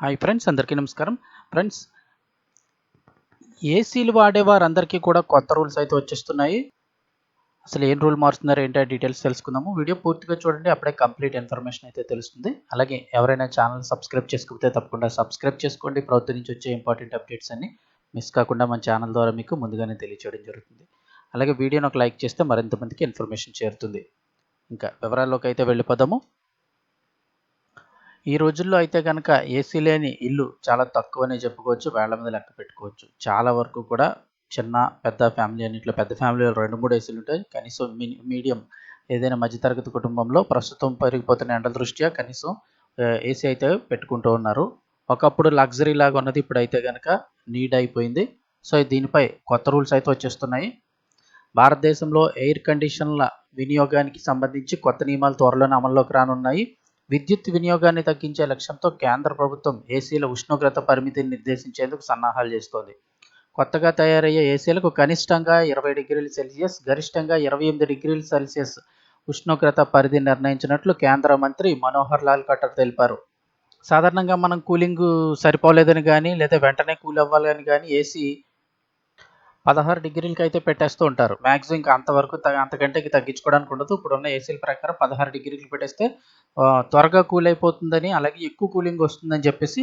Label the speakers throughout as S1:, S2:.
S1: Hi friends అందరికీ నమస్కారం. Friends ఏసీలు వాడే వారందరికీ కూడా కొత్త రూల్స్ అయితే వచ్చేస్తున్నాయి. అసలు ఏం రూల్ మారుస్తున్నారు ఏంటో డీటెయిల్స్ తెలుసుకుందాము. వీడియో పూర్తిగా చూడండి అప్పుడే కంప్లీట్ ఇన్ఫర్మేషన్ అయితే తెలుస్తుంది. అలాగే ఎవరైనా ఛానల్ సబ్స్క్రైబ్ చేసుకోకపోతే తప్పకుండా సబ్స్క్రైబ్ చేసుకోండి. ప్రభుత్వం నుంచి వచ్చే ఇంపార్టెంట్ అప్డేట్స్ అన్ని మిస్ కాకుండా మన ఛానల్ ద్వారా మీకు ముందుగానే తెలియచేయడం జరుగుతుంది. అలాగే వీడియోని ఒక లైక్ చేస్తే మరింత మందికి ఇన్ఫర్మేషన్ చేరుతుంది. ఇంకా వివరాల్లోకి అయితే వెళ్ళిపోదాము. ఈ రోజుల్లో అయితే కనుక ఏసీ లేని ఇల్లు చాలా తక్కువనే చెప్పుకోవచ్చు వేళ్ళ మీద లెక్క పెట్టుకోవచ్చు. చాలా వరకు కూడా చిన్న పెద్ద ఫ్యామిలీ అన్నింటిలో పెద్ద ఫ్యామిలీలో రెండు మూడు ఏసీలు ఉంటాయి. కనీసం మీడియం ఏదైనా మధ్యతరగతి కుటుంబంలో ప్రస్తుతం పెరిగిపోతున్న ఎండల దృష్ట్యా కనీసం ఏసీ అయితే పెట్టుకుంటూ ఉన్నారు. ఒకప్పుడు లగ్జరీ లాగా ఉన్నది ఇప్పుడు అయితే కనుక నీడ్ అయిపోయింది. సో దీనిపై కొత్త రూల్స్ అయితే వచ్చేస్తున్నాయి. భారతదేశంలో ఎయిర్ కండిషన్ల వినియోగానికి సంబంధించి కొత్త నియమాలు త్వరలోనే అమల్లోకి రానున్నాయి. విద్యుత్ వినియోగాన్ని తగ్గించే లక్ష్యంతో కేంద్ర ప్రభుత్వం ఏసీల ఉష్ణోగ్రత పరిమితిని నిర్దేశించేందుకు సన్నాహాలు చేస్తోంది. కొత్తగా తయారయ్యే ఏసీలకు కనిష్టంగా ఇరవై డిగ్రీల సెల్సియస్ గరిష్టంగా ఇరవై ఎనిమిది డిగ్రీల సెల్సియస్ ఉష్ణోగ్రత పరిధి నిర్ణయించినట్లు కేంద్ర మంత్రి మనోహర్ లాల్ ఖట్టర్ తెలిపారు. సాధారణంగా మనం కూలింగ్ సరిపోలేదని కానీ లేదా వెంటనే కూల్ అవ్వాలని కానీ ఏసీ పదహారు డిగ్రీలకి అయితే పెట్టేస్తూ ఉంటారు. మ్యాక్సిమం ఇంకా అంతవరకు అంతకంటే తగ్గించుకోవడానికి ఉండదు. ఇప్పుడున్న ఏసీల ప్రకారం పదహారు డిగ్రీలు పెట్టేస్తే త్వరగా కూల్ అయిపోతుందని అలాగే ఎక్కువ కూలింగ్ వస్తుందని చెప్పేసి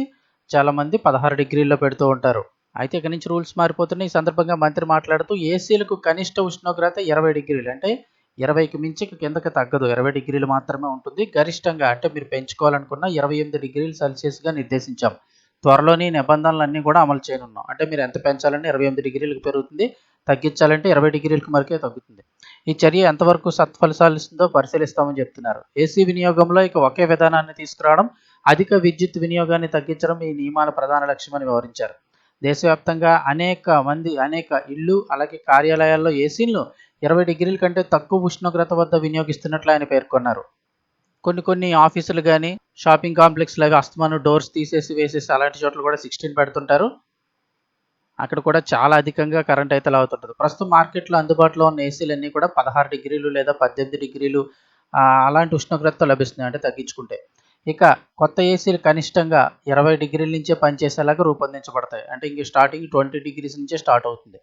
S1: చాలామంది పదహారు డిగ్రీల్లో పెడుతూ ఉంటారు. అయితే ఇక నుంచి రూల్స్ మారిపోతున్నాయి. ఈ సందర్భంగా మంత్రి మాట్లాడుతూ ఏసీలకు కనిష్ట ఉష్ణోగ్రత ఇరవై డిగ్రీలు. అంటే ఇరవైకి మించి కిందకి తగ్గదు. ఇరవై డిగ్రీలు మాత్రమే ఉంటుంది. గరిష్టంగా అంటే మీరు పెంచుకోవాలనుకున్న ఇరవై ఎనిమిది డిగ్రీలు సెల్సియస్గా నిర్దేశించాం. త్వరలోని నిబంధనలన్నీ కూడా అమలు చేయనున్నాం. అంటే మీరు ఎంత పెంచాలంటే ఇరవై ఎనిమిది డిగ్రీలకు పెరుగుతుంది తగ్గించాలంటే ఇరవై డిగ్రీలకు మరకే తగ్గుతుంది. ఈ చర్య ఎంతవరకు సత్ఫలితాలు ఇస్తుందో పరిశీలిస్తామని చెప్తున్నారు. ఏసీ వినియోగంలో ఇక ఒకే విధానాన్ని తీసుకురావడం అధిక విద్యుత్ వినియోగాన్ని తగ్గించడం ఈ నియమాల ప్రధాన లక్ష్యమని వివరించారు. దేశవ్యాప్తంగా అనేక మంది అనేక ఇళ్ళు అలాగే కార్యాలయాల్లో ఏసీలను ఇరవై డిగ్రీల కంటే తక్కువ ఉష్ణోగ్రత వద్ద వినియోగిస్తున్నట్లు ఆయన పేర్కొన్నారు. కొన్ని కొన్ని ఆఫీసులు కానీ షాపింగ్ కాంప్లెక్స్ లాగా అస్తమాను డోర్స్ తీసేసి వేసేసి అలాంటి చోట్ల కూడా సిక్స్టీన్ పెడుతుంటారు. అక్కడ కూడా చాలా అధికంగా కరెంట్ అయితే లాగుతుంటుంది. ప్రస్తుతం మార్కెట్లో అందుబాటులో ఉన్న ఏసీలన్నీ కూడా పదహారు డిగ్రీలు లేదా పద్దెనిమిది డిగ్రీలు అలాంటి ఉష్ణోగ్రత లభిస్తుంది అంటే తగ్గించుకుంటే. ఇక కొత్త ఏసీలు కనిష్టంగా ఇరవై డిగ్రీల నుంచే పనిచేసేలాగా రూపొందించబడతాయి. అంటే ఇంక స్టార్టింగ్ ట్వంటీ డిగ్రీస్ నుంచే స్టార్ట్ అవుతుంది.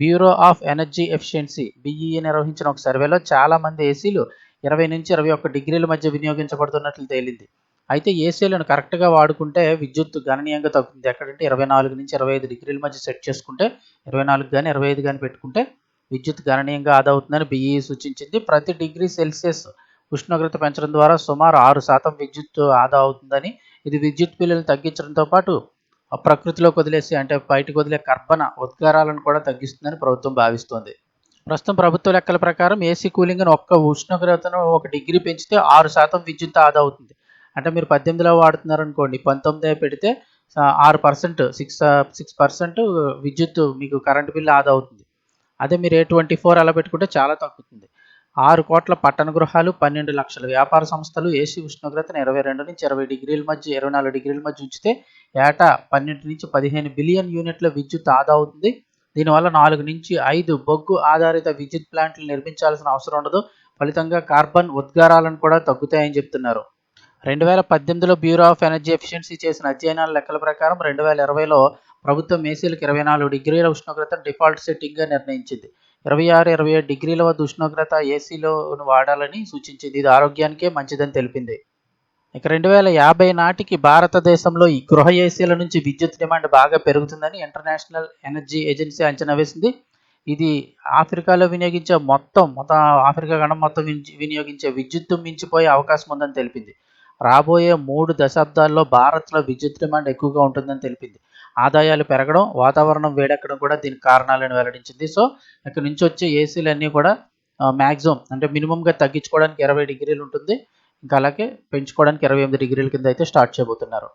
S1: Bureau of energy efficiency BEA నిర్వహించిన ఒక సర్వేలో చాలామంది ఏసీలు ఇరవై నుంచి ఇరవై ఒక్క డిగ్రీల మధ్య వినియోగించబడుతున్నట్లు తేలింది. అయితే ఏసీలను కరెక్ట్గా వాడుకుంటే విద్యుత్ గణనీయంగా తగ్గుతుంది. ఎక్కడంటే ఇరవై నాలుగు నుంచి ఇరవై ఐదు డిగ్రీల మధ్య సెట్ చేసుకుంటే ఇరవై నాలుగు కానీ ఇరవై ఐదు కానీ పెట్టుకుంటే విద్యుత్ గణనీయంగా ఆదా అవుతుందని బిఈ సూచించింది. ప్రతి డిగ్రీ సెల్సియస్ ఉష్ణోగ్రత పెంచడం ద్వారా సుమారు ఆరు శాతం విద్యుత్ ఆదా అవుతుందని ఇది విద్యుత్ బిల్లులు తగ్గించడంతో పాటు ప్రకృతిలోకి వదిలేసి అంటే బయటకు వదిలే కర్బన ఉద్గారాలను కూడా తగ్గిస్తుందని ప్రభుత్వం భావిస్తోంది. ప్రస్తుతం ప్రభుత్వ లెక్కల ప్రకారం ఏసీ కూలింగ్ ఒక్క ఉష్ణోగ్రతను ఒక డిగ్రీ పెంచితే ఆరు శాతం విద్యుత్ ఆదా అవుతుంది. అంటే మీరు పద్దెనిమిదిలో వాడుతున్నారు అనుకోండి పంతొమ్మిది పెడితే ఆరు పర్సెంట్ సిక్స్ సిక్స్ పర్సెంట్ విద్యుత్ మీకు కరెంటు బిల్లు ఆదా అవుతుంది. అదే మీరు ఏ ట్వంటీ ఫోర్ అలా పెట్టుకుంటే చాలా తగ్గుతుంది. ఆరు కోట్ల పట్టణ గృహాలు పన్నెండు లక్షల వ్యాపార సంస్థలు ఏసీ ఉష్ణోగ్రతను ఇరవై రెండు నుంచి ఇరవై డిగ్రీల మధ్య ఇరవై నాలుగు డిగ్రీల మధ్య ఉంచితే ఏటా పన్నెండు నుంచి పదిహేను బిలియన్ యూనిట్ల విద్యుత్ ఆదా అవుతుంది. దీనివల్ల నాలుగు నుంచి ఐదు బొగ్గు ఆధారిత విద్యుత్ ప్లాంట్లు నిర్మించాల్సిన అవసరం ఉండదు. ఫలితంగా కార్బన్ ఉద్గారాలను కూడా తగ్గుతాయని చెప్తున్నారు. రెండు వేల పద్దెనిమిదిలో బ్యూరో ఆఫ్ ఎనర్జీ ఎఫిషియన్సీ చేసిన అధ్యయనాల లెక్కల ప్రకారం రెండు వేల ఇరవైలో ప్రభుత్వం ఏసీలకు ఇరవై నాలుగు డిగ్రీల ఉష్ణోగ్రత డిఫాల్ట్ సెట్టింగ్గా నిర్ణయించింది. ఇరవై ఆరు ఇరవై ఏడు డిగ్రీల వద్ద ఉష్ణోగ్రత ఏసీలో వాడాలని సూచించింది. ఇది ఆరోగ్యానికే మంచిదని తెలిపింది. ఇక రెండు వేల యాభై నాటికి భారతదేశంలో ఈ గృహ ఏసీల నుంచి విద్యుత్ డిమాండ్ బాగా పెరుగుతుందని ఇంటర్నేషనల్ ఎనర్జీ ఏజెన్సీ అంచనా వేసింది. ఇది ఆఫ్రికాలో వినియోగించే మొత్తం మొత్తం ఆఫ్రికా గణం మొత్తం వినియోగించే విద్యుత్తు మించిపోయే అవకాశం ఉందని తెలిపింది. రాబోయే మూడు దశాబ్దాల్లో భారత్లో విద్యుత్ డిమాండ్ ఎక్కువగా ఉంటుందని తెలిపింది. ఆదాయాలు పెరగడం వాతావరణం వేడెక్కడం కూడా దీనికి కారణాలను వెల్లడించింది. సో ఇక్కడ నుంచి వచ్చే ఏసీలన్నీ కూడా మ్యాక్సిమం అంటే మినిమంగా తగ్గించుకోవడానికి ఇరవై డిగ్రీలు ఉంటుంది. ఇంకా అలాగే పెంచుకోవడానికి ఇరవై ఎనిమిది డిగ్రీల కింద అయితే స్టార్ట్ చేయబోతున్నారు.